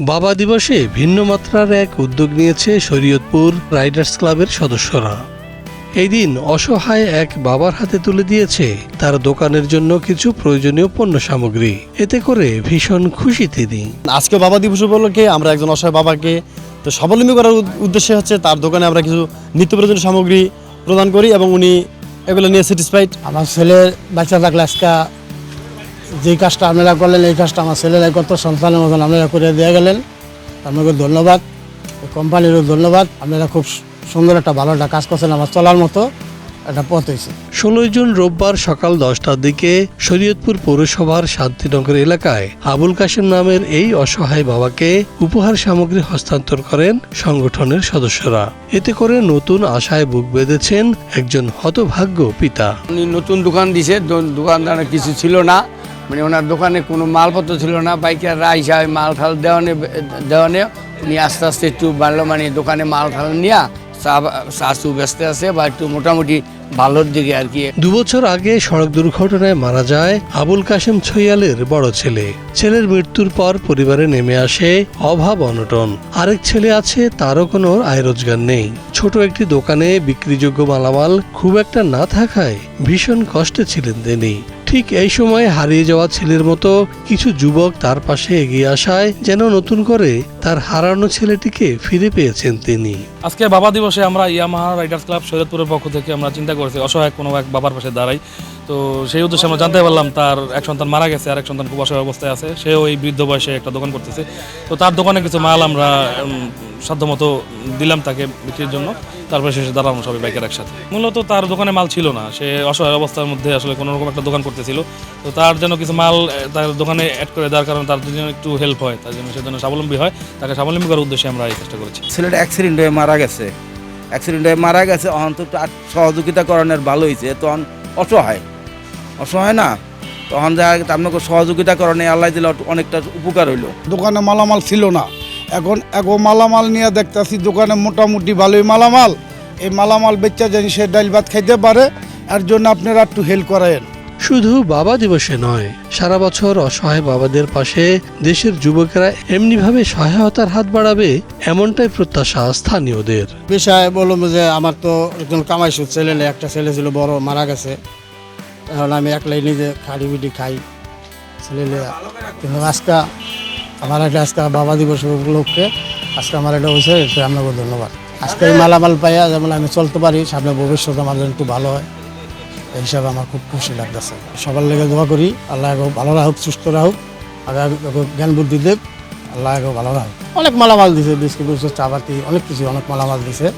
বাবা দিবসে ভিন্ন মাত্রার এক উদ্যোগ নিয়েছে শরীয়তপুর রাইডার্স ক্লাবের সদস্যরা। এই দিন অসহায় এক বাবার হাতে তুলে দিয়েছে তার দোকানের জন্য কিছু প্রয়োজনীয় পণ্য সামগ্রী। এতে করে ভীষণ খুশি তিনি। আজকে বাবা দিবস উপলক্ষে আমরা একজন অসহায় বাবাকে তো স্বাবলম্বী করার উদ্দেশ্যে হচ্ছে তার দোকানে আমরা কিছু নিত্য প্রয়োজনীয় সামগ্রী প্রদান করি এবং উনি এগুলো নিয়ে স্যাটিসফাইড আমার ছেলে বাচ্চা থাকলে আজকে যে কাজটা আপনারা করলেন এই কাজটা আমার ছেলেরা কত সন্তানের মতন আপনারা করে দিয়ে গেলেন। আপনাকে ধন্যবাদ। কোম্পানিরও ধন্যবাদ। আপনারা খুব সুন্দর একটা ভালো একটা কাজ করছেন আমার চলার মতো একটা পথ হয়েছে। ষোলোই জুন রোববার সকাল দশটার দিকে শরীয়তপুর পৌরসভার শান্তিনগর এলাকায় আবুল কাশেম নামের এই অসহায় বাবাকে উপহার সামগ্রী হস্তান্তর করেন সংগঠনের সদস্যরা। এতে করে নতুন আশায় বুক বেঁধেছেন একজন হতভাগ্য পিতা। উনি নতুন দোকান দিছে দোকানদার কিছু ছিল না। মানে ওনার দোকানে কোনো মালপত্র ছিল না বাইকাররা আইসা ওই মাল ঠাল দেওয়ানে দেওয়ানে উনি আস্তে আস্তে একটু বাড়লো মানে দোকানে মাল ঠাল নিয়ে চা চা চু ব্যস্ত আছে বা একটু মোটামুটি ভালোর দিকে আর কি। দুবছর আগে সড়ক দুর্ঘটনায় মারা যায় আবুল কাশেম ছৈয়ালের বড় ছেলে। ছেলের মৃত্যুর পর পরিবারে নেমে আসে অভাব অনটন। আরেক ছেলে আছে তারও কোনো আয় রোজগার নেই। ছোট একটি দোকানে বিক্রিযোগ্য মালামাল খুব একটা না থাকায় ভীষণ কষ্টে ছিলেন তিনি। ঠিক এই সময় হারিয়ে যাওয়া ছেলের মতো কিছু যুবক তার পাশে এগিয়ে আসায় যেন নতুন করে তার হারানো ছেলেটিকে ফিরে পেয়েছেন তিনি। আজকে বাবা দিবসে আমরা ইয়ামাহা রাইডার্স ক্লাব শরীয়তপুরের পক্ষ থেকে আমরা চিন্তা করেছি, অসহায় কোনো এক বাবার পাশে দাঁড়াই তো সেই উদ্দেশ্যে আমরা জানতে পারলাম তার এক সন্তান মারা গেছে আর এক সন্তান খুব অসহায় অবস্থায় আছে। সেও এই বৃদ্ধ বয়সে একটা দোকান করতেছে। তো তার দোকানে কিছু মাল আমরা সাধ্যমতো দিলাম তাকে বিক্রির জন্য। তারপরে শেষে দাঁড়ানো সবাই বাইকের একসাথে। মূলত তার দোকানে মাল ছিল না। সে অসহায় অবস্থার মধ্যে আসলে কোনো রকম একটা দোকান করতেছিল। তো তার জন্য কিছু মাল তার দোকানে অ্যাড করে দেওয়ার কারণে তার জন্য একটু হেল্প হয়। তার জন্য সেজন্য স্বাবলম্বী হয়। তাকে স্বাবলম্বী করার উদ্দেশ্যে আমরা এই চেষ্টা করেছি। ছেলেটা অ্যাক্সিডেন্ট হয়ে মারা গেছে। অ্যাক্সিডেন্ট হয়ে মারা গেছে, অহন তো সহযোগিতা করণের ভালো হয়েছে তখন অসহায়। অসহায় না? তখন যা আপনাকে সহযোগিতা করণে আল্লাহ দিলে অনেকটা উপকার হইল। দোকানে মালামাল ছিল না। এখন এগো মালামাল নিয়ে দেখতেছি দোকানে মোটামুটি ভালোই মালামাল। এই মালামাল বেচা জানি সে ডাইল ভাত খাইতে পারে, এর জন্য আপনারা একটু হেল্প করেন শুধু বাবা দিবসে নয়, সারা বছর অসহায় বাবাদের পাশে দেশের যুবকেরা এমনিভাবে সহায়তার হাত বাড়াবে এমনটাই প্রত্যাশা স্থানীয়দের। বিষয় বললাম যে আমার তো একজন কামাইশু ছেলে একটা ছেলে ছিল বড়, মারা গেছে। এখন আমি একলাই নিজে খাড়ি বিডি খাই। ছেলে। কিন্তু আজকে আমার একটা আজকে বাবা দিবস উপলক্ষে আজকে আমার এটা হয়েছে আপনাকে ধন্যবাদ। আজকে মালামাল পাইয়া যেমন আমি চলতে পারি, সামনে ভবিষ্যৎ আমার জন্য একটু ভালো হয়। এই হিসাবে আমার খুব খুশি লাগতেছে। সবার লেগে দোয়া করি, আল্লাহ ভালো রাখুক, সুস্থ রাখুক আগে জ্ঞান বুদ্ধি দেব আল্লাহ ভালো রাখুক। অনেক মালামাল দিছে, বিস্কুট চা পাতি, অনেক কিছু অনেক মালামাল দিছে।